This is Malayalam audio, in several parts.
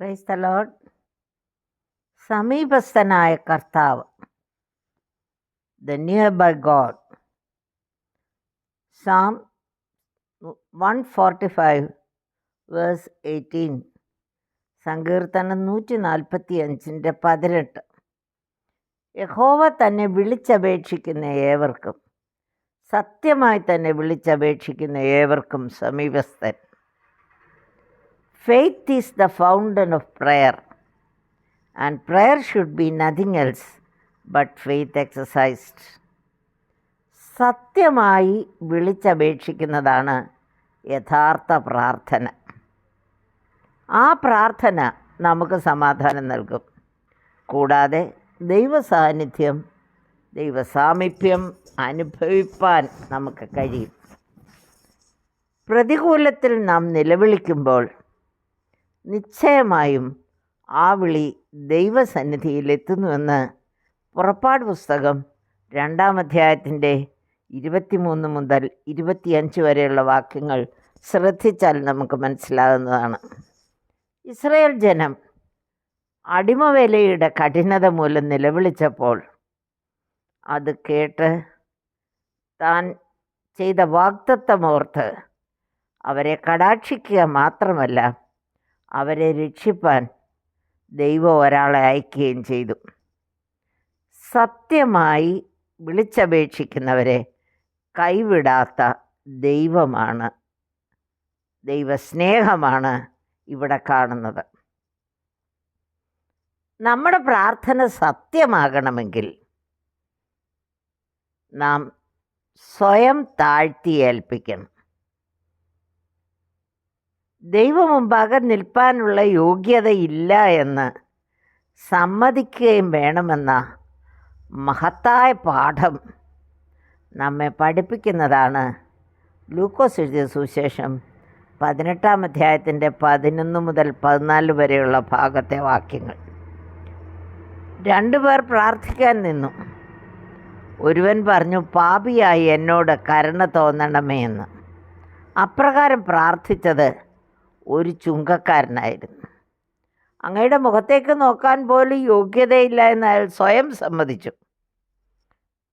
ലോഡ് സമീപസ്ഥനായ കർത്താവ് the near by God Psalm one forty five verse eighteen സങ്കീർത്തനം നൂറ്റി നാൽപ്പത്തി അഞ്ചിന്റെ പതിനെട്ട്. യഹോവ തന്നെ വിളിച്ചപേക്ഷിക്കുന്ന ഏവർക്കും സത്യമായി തന്നെ വിളിച്ചപേക്ഷിക്കുന്ന ഏവർക്കും സമീപസ്ഥൻ. Faith is the fountain of prayer and prayer should be nothing else but faith exercised സത്യമായി വിളിച്ചപേക്ഷിക്കുന്നതാണ് യഥാർത്ഥ പ്രാർത്ഥന. ആ പ്രാർത്ഥന നമുക്ക് സമാധാനം നൽകും. കൂടാതെ ദൈവസാന്നിധ്യം ദൈവസാമീപ്യം അനുഭവിപ്പാൻ നമുക്ക് കഴിയും. പ്രതികൂലത്തിൽ നാം നിലവിളിക്കുമ്പോൾ നിശ്ചയമായും ആ വിളി ദൈവസന്നിധിയിലെത്തുന്നുവെന്ന് പുറപ്പാട് പുസ്തകം രണ്ടാം അധ്യായത്തിന്റെ ഇരുപത്തിമൂന്ന് മുതൽ ഇരുപത്തിയഞ്ച് വരെയുള്ള വാക്യങ്ങൾ ശ്രദ്ധിച്ചാൽ നമുക്ക് മനസ്സിലാകുന്നതാണ്. ഇസ്രയേൽ ജനം അടിമവേലയുടെ കഠിനത മൂലം നിലവിളിച്ചപ്പോൾ അത് കേട്ട് താൻ ചെയ്ത വാഗ്ദത്തമോർത്ത് അവരെ കടാക്ഷിക്കുക മാത്രമല്ല അവരെ രക്ഷിപ്പാൻ ദൈവം ഒരാളെ അയക്കുകയും ചെയ്തു. സത്യമായി വിളിച്ചപേക്ഷിക്കുന്നവരെ കൈവിടാത്ത ദൈവമാണ്. ദൈവസ്നേഹമാണ് ഇവിടെ കാണുന്നത്. നമ്മുടെ പ്രാർത്ഥന സത്യമാകണമെങ്കിൽ നാം സ്വയം താഴ്ത്തി ഏൽപ്പിക്കണം. ദൈവമുമ്പാകെ നിൽപ്പാനുള്ള യോഗ്യതയില്ല എന്ന് സമ്മതിക്കുകയും വേണമെന്ന മഹത്തായ പാഠം നമ്മെ പഠിപ്പിക്കുന്നതാണ്. ലൂക്കോസ് എഴുതിയ സുശേഷം പതിനെട്ടാം അധ്യായത്തിന്റെ പതിനൊന്ന് മുതൽ പതിനാല് വരെയുള്ള ഭാഗത്തെ വാക്യങ്ങൾ. രണ്ടു പേർ പ്രാർത്ഥിക്കാൻ നിന്നു. ഒരുവൻ പറഞ്ഞു പാപിയായി എന്നോട് കരുണ തോന്നണമേ എന്ന്. അപ്രകാരം പ്രാർത്ഥിച്ചത് ഒരു ചുങ്കക്കാരനായിരുന്നു. അങ്ങയുടെ മുഖത്തേക്ക് നോക്കാൻ പോലും യോഗ്യതയില്ല എന്ന് അയാൾ സ്വയം സമ്മതിച്ചു.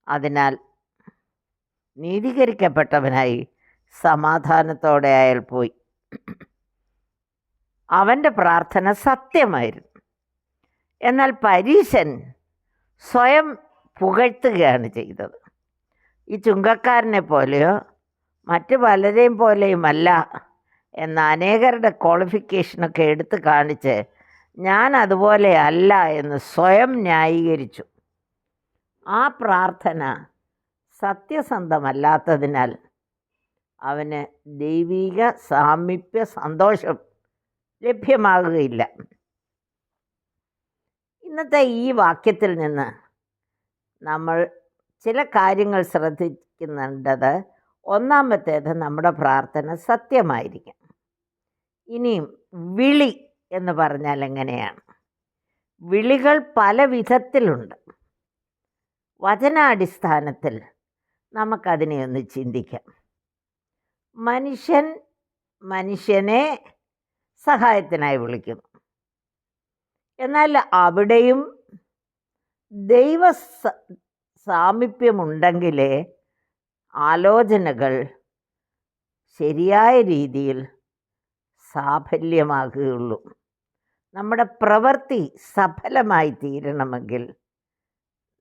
അതിനാൽ നീതീകരിക്കപ്പെട്ടവനായി സമാധാനത്തോടെ അയാൾ പോയി. അവന്റെ പ്രാർത്ഥന സത്യമായിരുന്നു. എന്നാൽ പരീശൻ സ്വയം പുകഴ്ത്തുകയാണ് ചെയ്തത്. ഈ ചുങ്കക്കാരനെ പോലെയോ മറ്റു പലരെയും പോലെയുമല്ല എന്ന അനേകരുടെ ക്വാളിഫിക്കേഷനൊക്കെ എടുത്തു കാണിച്ച് ഞാൻ അതുപോലെ അല്ല എന്ന് സ്വയം ന്യായീകരിച്ചു. ആ പ്രാർത്ഥന സത്യസന്ധമല്ലാത്തതിനാൽ അവന് ദൈവിക സാമീപ്യ സന്തോഷം ലഭ്യമാകുകയില്ല. ഇന്നത്തെ ഈ വാക്യത്തിൽ നിന്ന് നമ്മൾ ചില കാര്യങ്ങൾ ശ്രദ്ധിക്കുന്നുണ്ടത് ഒന്നാമത്തേത് നമ്മുടെ പ്രാർത്ഥന സത്യമായിരിക്കും ഇനിയും വിളി എന്ന് പറഞ്ഞാൽ എങ്ങനെയാണ്? വിളികൾ പല വിധത്തിലുണ്ട്. വചനാടിസ്ഥാനത്തിൽ നമുക്കതിനെ ഒന്ന് ചിന്തിക്കാം. മനുഷ്യൻ മനുഷ്യനെ സഹായത്തിനായി വിളിക്കുന്നു. എന്നാൽ അവിടെയും ദൈവ സാമീപ്യമുണ്ടെങ്കിലേ ആലോചനകൾ ശരിയായ രീതിയിൽ സാഫല്യമാകുകയുള്ളൂ. നമ്മുടെ പ്രവൃത്തി സഫലമായി തീരണമെങ്കിൽ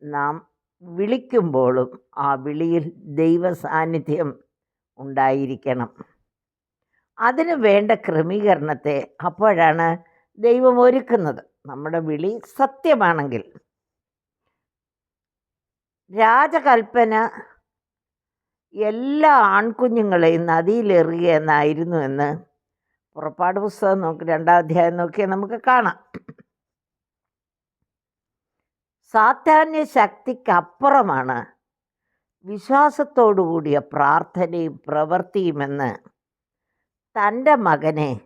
നാം വിളിക്കുമ്പോഴും ആ വിളിയിൽ ദൈവ സാന്നിധ്യം ഉണ്ടായിരിക്കണം. അതിന് വേണ്ട ക്രമീകരണത്തെ അപ്പോഴാണ് ദൈവം ഒരുക്കുന്നത്. നമ്മുടെ വിളി സത്യമാണെങ്കിൽ. രാജകൽപ്പന എല്ലാ ആൺകുഞ്ഞുങ്ങളെയും നദിയിലെറിയുക എന്നായിരുന്നു എന്ന് പുറപ്പാട് പുസ്തകം നോക്കി രണ്ടാം അധ്യായം നോക്കിയാൽ നമുക്ക് കാണാം. സാധാന്യ ശക്തിക്കപ്പുറമാണ് വിശ്വാസത്തോടു കൂടിയ പ്രാർത്ഥനയും പ്രവൃത്തിയുമെന്ന് തന്റെ മകനെ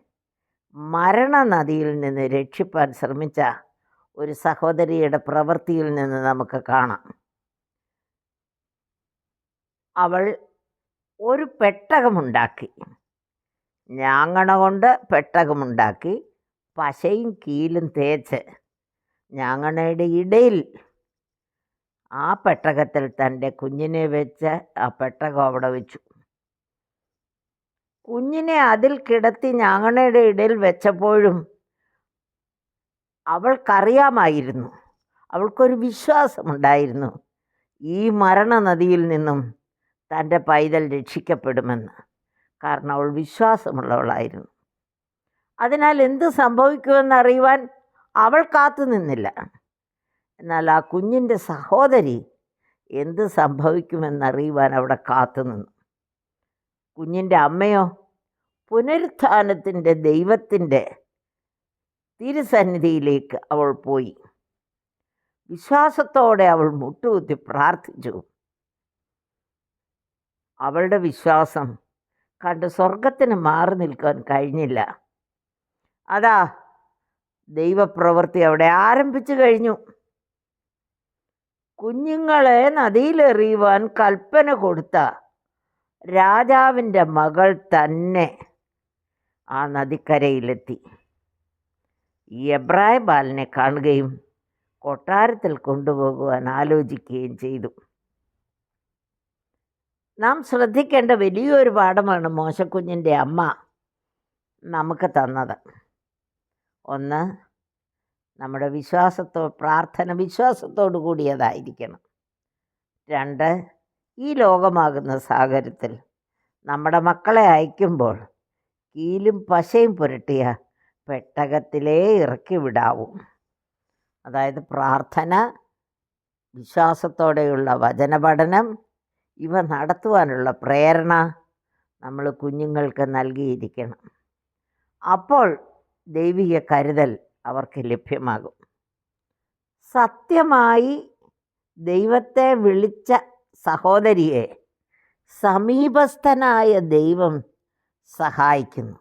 മരണനദിയിൽ നിന്ന് രക്ഷിപ്പാൻ ശ്രമിച്ച ഒരു സഹോദരിയുടെ പ്രവൃത്തിയിൽ നിന്ന് നമുക്ക് കാണാം. അവൾ ഒരു പെട്ടകമുണ്ടാക്കി. ഞാങ്ങണ കൊണ്ട് പെട്ടകമുണ്ടാക്കി പശയും കീലും തേച്ച് ഞാങ്ങണയുടെ ഇടയിൽ ആ പെട്ടകത്തിൽ തന്റെ കുഞ്ഞിനെ വെച്ച് ആ പെട്ടകം അവിടെ വെച്ചു. കുഞ്ഞിനെ അതിൽ കിടത്തി ഞാങ്ങണയുടെ ഇടയിൽ വെച്ചപ്പോഴും അവൾക്കറിയാമായിരുന്നു അവൾക്കൊരു വിശ്വാസമുണ്ടായിരുന്നു ഈ മരണനദിയിൽ നിന്നും തന്റെ പൈതൽ രക്ഷിക്കപ്പെടുമെന്ന്. കാരണം അവൾ വിശ്വാസമുള്ളവളായിരുന്നു. അതിനാൽ എന്ത് സംഭവിക്കുമെന്ന് അറിയുവാൻ അവൾ കാത്തു നിന്നില്ല. എന്നാൽ ആ കുഞ്ഞിന്റെ സഹോദരി എന്ത് സംഭവിക്കുമെന്നറിയുവാൻ അവിടെ കാത്തു നിന്നു. കുഞ്ഞിന്റെ അമ്മയോ പുനരുത്ഥാനത്തിന്റെ ദൈവത്തിന്റെ തിരുസന്നിധിയിലേക്ക് അവൾ പോയി. വിശ്വാസത്തോടെ അവൾ മുട്ടുകുത്തി പ്രാർത്ഥിച്ചു. അവളുടെ വിശ്വാസം കണ്ട് സ്വർഗത്തിന് മാറി നിൽക്കാൻ കഴിഞ്ഞില്ല. അതാ ദൈവപ്രവൃത്തി അവിടെ ആരംഭിച്ചു കഴിഞ്ഞു. കുഞ്ഞുങ്ങളെ നദിയിലെറിയുവാൻ കൽപ്പന കൊടുത്ത രാജാവിന്റെ മകൾ തന്നെ ആ നദിക്കരയിലെത്തി. ഈ എബ്രായ ബാലനെ കാണുകയും കൊട്ടാരത്തിൽ കൊണ്ടുപോകുവാൻ ആലോചിക്കുകയും ചെയ്തു. നാം ശ്രദ്ധിക്കേണ്ട വലിയൊരു പാഠമാണ് മോശക്കുഞ്ഞിന്റെ അമ്മ നമുക്ക് തന്നത്. ഒന്ന് നമ്മുടെ വിശ്വാസത്തോ പ്രാർത്ഥന വിശ്വാസത്തോടു കൂടിയതായിരിക്കണം. രണ്ട് ഈ ലോകമാകുന്ന സാഗരത്തിൽ നമ്മുടെ മക്കളെ അയക്കുമ്പോൾ കീലും പശയും പുരട്ടിയ പെട്ടകത്തിലേ ഇറക്കി വിടാവൂ. അതായത് പ്രാർത്ഥന വിശ്വാസത്തോടെയുള്ള വചനപഠനം ഇവ നടത്തുവാനുള്ള പ്രേരണ നമ്മൾ കുഞ്ഞുങ്ങൾക്ക് നൽകിയിരിക്കണം. അപ്പോൾ ദൈവിക കരുതൽ അവർക്ക് ലഭ്യമാകും. സത്യമായി ദൈവത്തെ വിളിച്ച സഹോദരിയെ സമീപസ്ഥനായ ദൈവം സഹായിക്കുന്നു.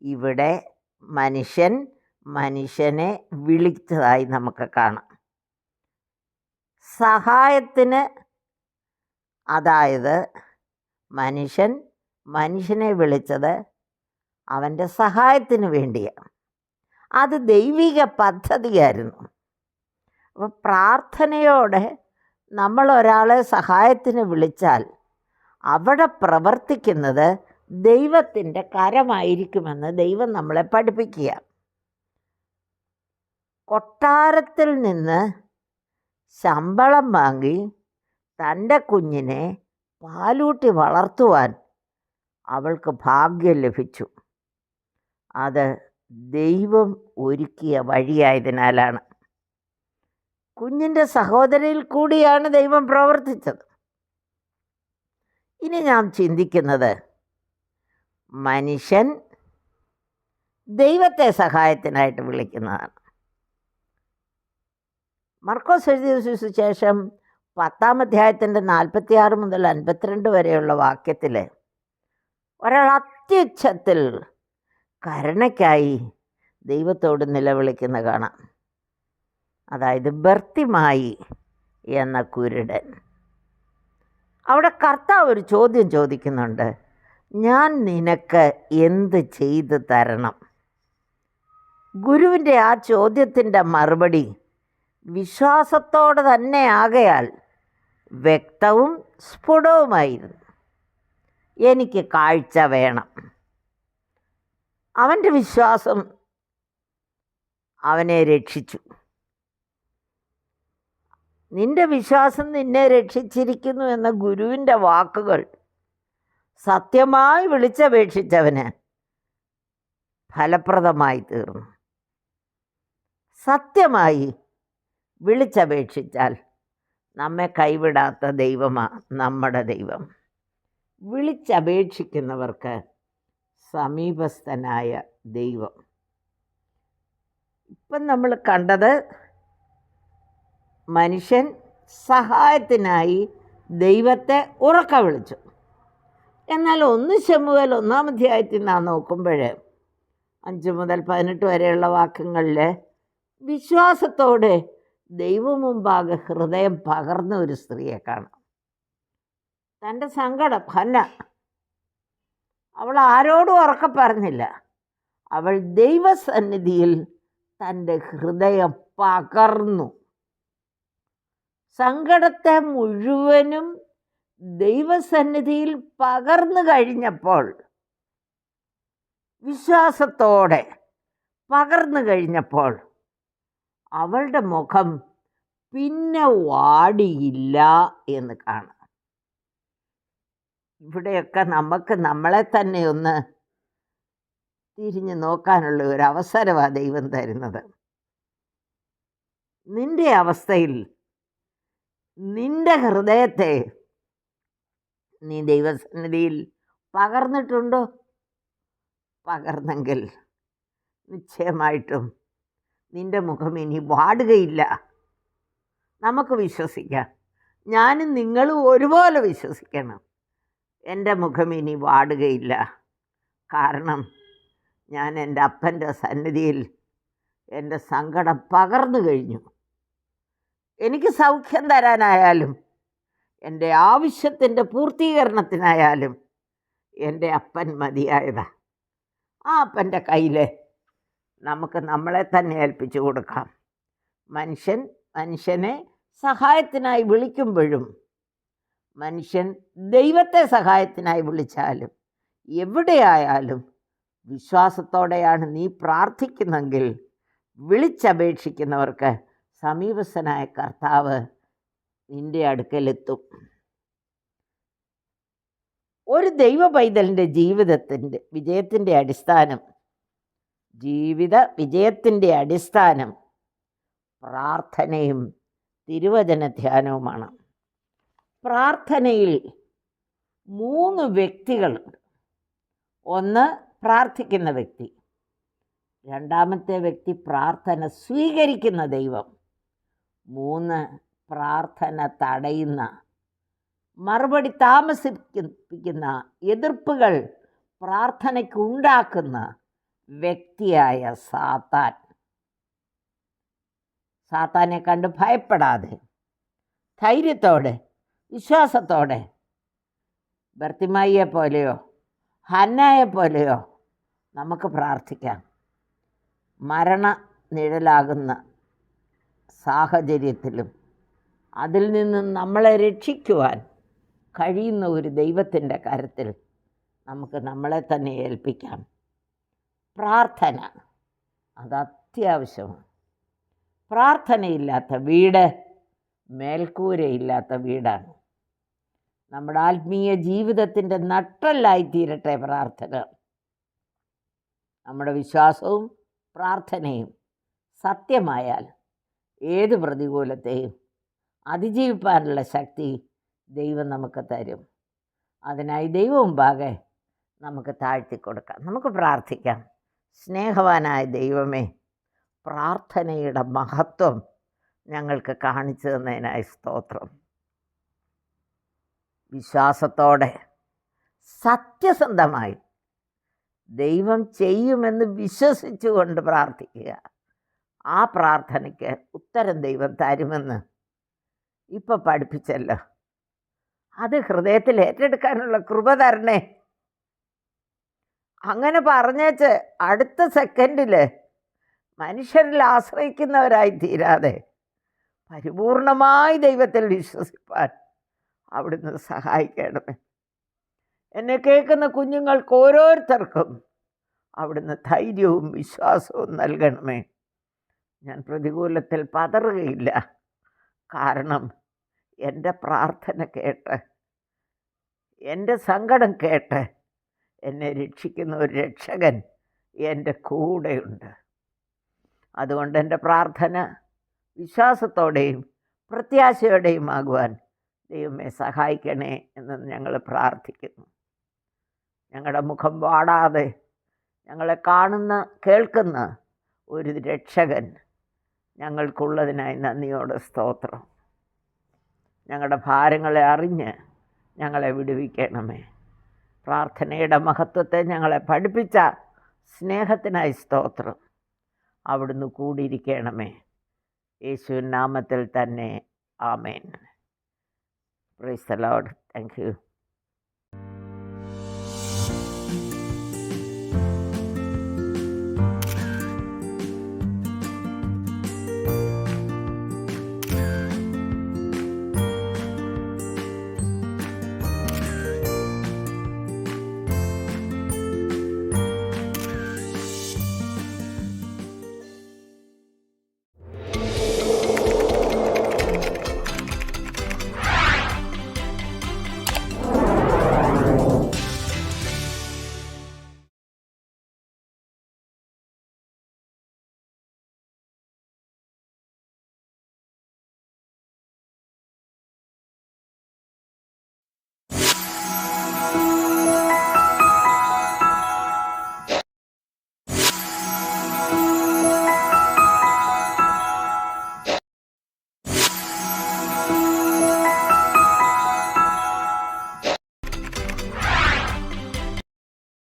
ഇവിടെ മനുഷ്യൻ മനുഷ്യനെ വിളിച്ചതായി നമുക്ക് കാണാം. സഹായത്തിന് അതായത് മനുഷ്യൻ മനുഷ്യനെ വിളിച്ചത് അവന്റെ സഹായത്തിന് വേണ്ടിയാണ് അത് ദൈവിക പദ്ധതിയായിരുന്നു. അപ്പോൾ പ്രാർത്ഥനയോടെ നമ്മൾ ഒരാളെ സഹായത്തിന് വിളിച്ചാൽ അവിടെ പ്രവർത്തിക്കുന്നത് ദൈവത്തിന്റെ കരമായിരിക്കുമെന്ന് ദൈവം നമ്മളെ പഠിപ്പിക്കുക. കൊട്ടാരത്തിൽ നിന്ന് ശമ്പളം വാങ്ങി തന്റെ കുഞ്ഞിനെ പാലൂട്ടി വളർത്തുവാൻ അവൾക്ക് ഭാഗ്യം ലഭിച്ചു. അത് ദൈവം ഒരുക്കിയ വഴിയായതിനാലാണ്. കുഞ്ഞിന്റെ സഹോദരിയിൽ കൂടിയാണ് ദൈവം പ്രവർത്തിച്ചത്. ഇനി നാം ചിന്തിക്കുന്നത് മനുഷ്യൻ ദൈവത്തെ സഹായത്തിനായിട്ട് വിളിക്കുന്നതാണ്. മർക്കോസ് എഴുതിയ സുവിശേഷം പത്താം അധ്യായത്തിന്റെ നാൽപ്പത്തിയാറ് മുതൽ അൻപത്തിരണ്ട് വരെയുള്ള വാക്യത്തിൽ ഒരാൾ അത്യുച്ഛത്തിൽ കരുണയ്ക്കായി ദൈവത്തോട് നിലവിളിക്കുന്ന കാണാം. അതായത് ബർത്തിമായി എന്ന കുരുടൻ. അവിടെ കർത്താവ് ഒരു ചോദ്യം ചോദിക്കുന്നുണ്ട്. ഞാൻ നിനക്ക് എന്ത് ചെയ്തു തരണം? ഗുരുവിന്റെ ആ ചോദ്യത്തിന്റെ മറുപടി വിശ്വാസത്തോടെ തന്നെ ആകയാൽ വ്യക്തവും സ്ഫുടവുമായിരുന്നു. എനിക്ക് കാഴ്ച വേണം. അവന്റെ വിശ്വാസം അവനെ രക്ഷിച്ചു. നിന്റെ വിശ്വാസം നിന്നെ രക്ഷിച്ചിരിക്കുന്നു എന്ന ഗുരുവിന്റെ വാക്കുകൾ സത്യമായി വിളിച്ചപേക്ഷിച്ചവന് ഫലപ്രദമായി തീർന്നു. സത്യമായി വിളിച്ചപേക്ഷിച്ചാൽ നമ്മെ കൈവിടാത്ത ദൈവമാണ് നമ്മുടെ ദൈവം. വിളിച്ചപേക്ഷിക്കുന്നവർക്ക് സമീപസ്ഥനായ ദൈവം. ഇപ്പം നമ്മൾ കണ്ടത് മനുഷ്യൻ സഹായത്തിനായി ദൈവത്തെ ഉറക്ക വിളിച്ചു. എന്നാൽ ഒന്ന് ശമുവൽ ഒന്നാം അധ്യായത്തിൽ നാം നോക്കുമ്പോൾ അഞ്ച് മുതൽ പതിനെട്ട് വരെയുള്ള വാക്യങ്ങളിൽ വിശ്വാസത്തോടെ ദൈവം മുമ്പാകെ ഹൃദയം പകർന്ന ഒരു സ്ത്രീയെ കാണാം. തന്റെ സങ്കടം ഹന്ന അവൾ ആരോടും ഉറക്കെ പറഞ്ഞില്ല. അവൾ ദൈവസന്നിധിയിൽ തന്റെ ഹൃദയം പകർന്നു. സങ്കടത്തെ മുഴുവനും ദൈവസന്നിധിയിൽ പകർന്നു കഴിഞ്ഞപ്പോൾ വിശ്വാസത്തോടെ പകർന്നു കഴിഞ്ഞപ്പോൾ അവളുടെ മുഖം പിന്നെ വാടിയില്ല എന്ന് കാണാം. ഇവിടെയൊക്കെ നമുക്ക് നമ്മളെ തന്നെ ഒന്ന് തിരിഞ്ഞു നോക്കാനുള്ള ഒരു അവസരമാണ് ദൈവം തരുന്നത്. നിന്റെ അവസ്ഥയിൽ നിന്റെ ഹൃദയത്തെ നീ ദൈവസന്നിധിയിൽ പകർന്നിട്ടുണ്ടോ? പകർന്നെങ്കിൽ നിശ്ചയമായിട്ടും നിന്റെ മുഖം ഇനി വാടുകയില്ല. നമുക്ക് വിശ്വസിക്കാം. ഞാനും നിങ്ങളും ഒരുപോലെ വിശ്വസിക്കണം. എന്റെ മുഖം ഇനി വാടുകയില്ല. കാരണം ഞാൻ എന്റെ അപ്പന്റെ സന്നിധിയിൽ എന്റെ സങ്കടം പകർന്നു കഴിഞ്ഞു. എനിക്ക് സൗഖ്യം തരാനായാലും എന്റെ ആവശ്യത്തിന്റെ പൂർത്തീകരണത്തിനായാലും എന്റെ അപ്പൻ മതിയായതാ. ആ അപ്പന്റെ കയ്യിൽ നമുക്ക് നമ്മളെ തന്നെ ഏൽപ്പിച്ചു കൊടുക്കാം. മനുഷ്യൻ മനുഷ്യനെ സഹായത്തിനായി വിളിക്കുമ്പോഴും മനുഷ്യൻ ദൈവത്തെ സഹായത്തിനായി വിളിച്ചാലും എവിടെയായാലും വിശ്വാസത്തോടെയാണ് നീ പ്രാർത്ഥിക്കുന്നെങ്കിൽ വിളിച്ചപേക്ഷിക്കുന്നവർക്ക് സമീപസ്ഥനായ കർത്താവ് നിന്റെ അടുക്കലെത്തും. ഒരു ദൈവ പൈതലിന്റെ ജീവിതത്തിന്റെ വിജയത്തിന്റെ അടിസ്ഥാനം ജീവിത വിജയത്തിന്റെ അടിസ്ഥാനം പ്രാർത്ഥനയും തിരുവചന ധ്യാനവുമാണ് പ്രാർത്ഥനയിൽ മൂന്ന് വ്യക്തികളുണ്ട് ഒന്ന് പ്രാർത്ഥിക്കുന്ന വ്യക്തി രണ്ടാമത്തെ വ്യക്തി പ്രാർത്ഥന സ്വീകരിക്കുന്ന ദൈവം മൂന്ന് പ്രാർത്ഥന തടയുന്ന മറുപടി താമസിപ്പിക്കുന്ന എതിർപ്പുകൾ പ്രാർത്ഥനയ്ക്ക് ഉണ്ടാക്കുന്ന വ്യക്തിയായ സാത്താൻ. സാത്താനെ കണ്ട് ഭയപ്പെടാതെ ധൈര്യത്തോടെ വിശ്വാസത്തോടെ ബർത്തിമായിയെ പോലെയോ ഹന്നയെ പോലെയോ നമുക്ക് പ്രാർത്ഥിക്കാം. മരണ നിഴലാകുന്ന സാഹചര്യത്തിലും അതിൽ നിന്ന് നമ്മളെ രക്ഷിക്കുവാൻ കഴിയുന്ന ഒരു ദൈവത്തിന്റെ കരത്തിൽ നമുക്ക് നമ്മളെ തന്നെ ഏൽപ്പിക്കാം. പ്രാർത്ഥന. അത് അത്യാവശ്യമാണ്. പ്രാർത്ഥനയില്ലാത്ത വീട് മേൽക്കൂരയില്ലാത്ത വീടാണ്. നമ്മുടെ ആത്മീയ ജീവിതത്തിന്റെ നട്ടല്ലായിത്തീരട്ടെ പ്രാർത്ഥന. നമ്മുടെ വിശ്വാസവും പ്രാർത്ഥനയും സത്യമായാൽ ഏത് പ്രതികൂലത്തെയും അതിജീവിപ്പാനുള്ള ശക്തി ദൈവം നമുക്ക് തരും. അതിനായി ദൈവം മുമ്പാകെ നമുക്ക് താഴ്ത്തി കൊടുക്കാം. നമുക്ക് പ്രാർത്ഥിക്കാം. സ്നേഹവാനായ ദൈവമേ പ്രാർത്ഥനയുടെ മഹത്വം ഞങ്ങൾക്ക് കാണിച്ചു തന്നതിനായി സ്തോത്രം. വിശ്വാസത്തോടെ സത്യസന്ധമായി ദൈവം ചെയ്യുമെന്ന് വിശ്വസിച്ചുകൊണ്ട് പ്രാർത്ഥിക്കുക. ആ പ്രാർത്ഥനയ്ക്ക് ഉത്തരം ദൈവം തരുമെന്ന് ഇപ്പം പഠിപ്പിച്ചല്ലോ. അത് ഹൃദയത്തിൽ ഏറ്റെടുക്കാനുള്ള കൃപ തരണേ. അങ്ങനെ പറഞ്ഞേച്ച് അടുത്ത സെക്കൻഡിൽ മനുഷ്യരിൽ ആശ്രയിക്കുന്നവരായി തീരാതെ പരിപൂർണമായി ദൈവത്തിൽ വിശ്വസിപ്പാൻ അവിടുന്ന് സഹായിക്കണമേ. എന്നെ കേൾക്കുന്ന കുഞ്ഞുങ്ങൾക്ക് ഓരോരുത്തർക്കും അവിടുന്ന് ധൈര്യവും വിശ്വാസവും നൽകണമേ. ഞാൻ പ്രതികൂലത്തിൽ പതറുകയില്ല. കാരണം എന്റെ പ്രാർത്ഥന കേട്ട് എന്റെ സങ്കടം കേട്ട് എന്നെ രക്ഷിക്കുന്ന ഒരു രക്ഷകൻ എന്റെ കൂടെയുണ്ട്. അതുകൊണ്ട് എന്റെ പ്രാർത്ഥന വിശ്വാസത്തോടെയും പ്രത്യാശയോടെയും ആകുവാൻ ദൈവമേ സഹായിക്കണേ എന്ന് ഞങ്ങൾ പ്രാർത്ഥിക്കുന്നു. ഞങ്ങളുടെ മുഖം വാടാതെ ഞങ്ങളെ കാണുന്ന കേൾക്കുന്ന ഒരു രക്ഷകൻ ഞങ്ങൾക്കുള്ളതിനായി നന്ദിയോടെ സ്തോത്രം. ഞങ്ങളുടെ ഭാരങ്ങളെ അറിഞ്ഞ് ഞങ്ങളെ വിടുവിക്കണമേ. പ്രാർത്ഥനയുടെ മഹത്വത്തെ ഞങ്ങളെ പഠിപ്പിച്ച സ്നേഹത്തിനായി സ്തോത്രം. അവിടുന്ന് കൂടിയിരിക്കണമേ. യേശു നാമത്തിൽ തന്നെ. ആമേൻ. Praise Lord thank you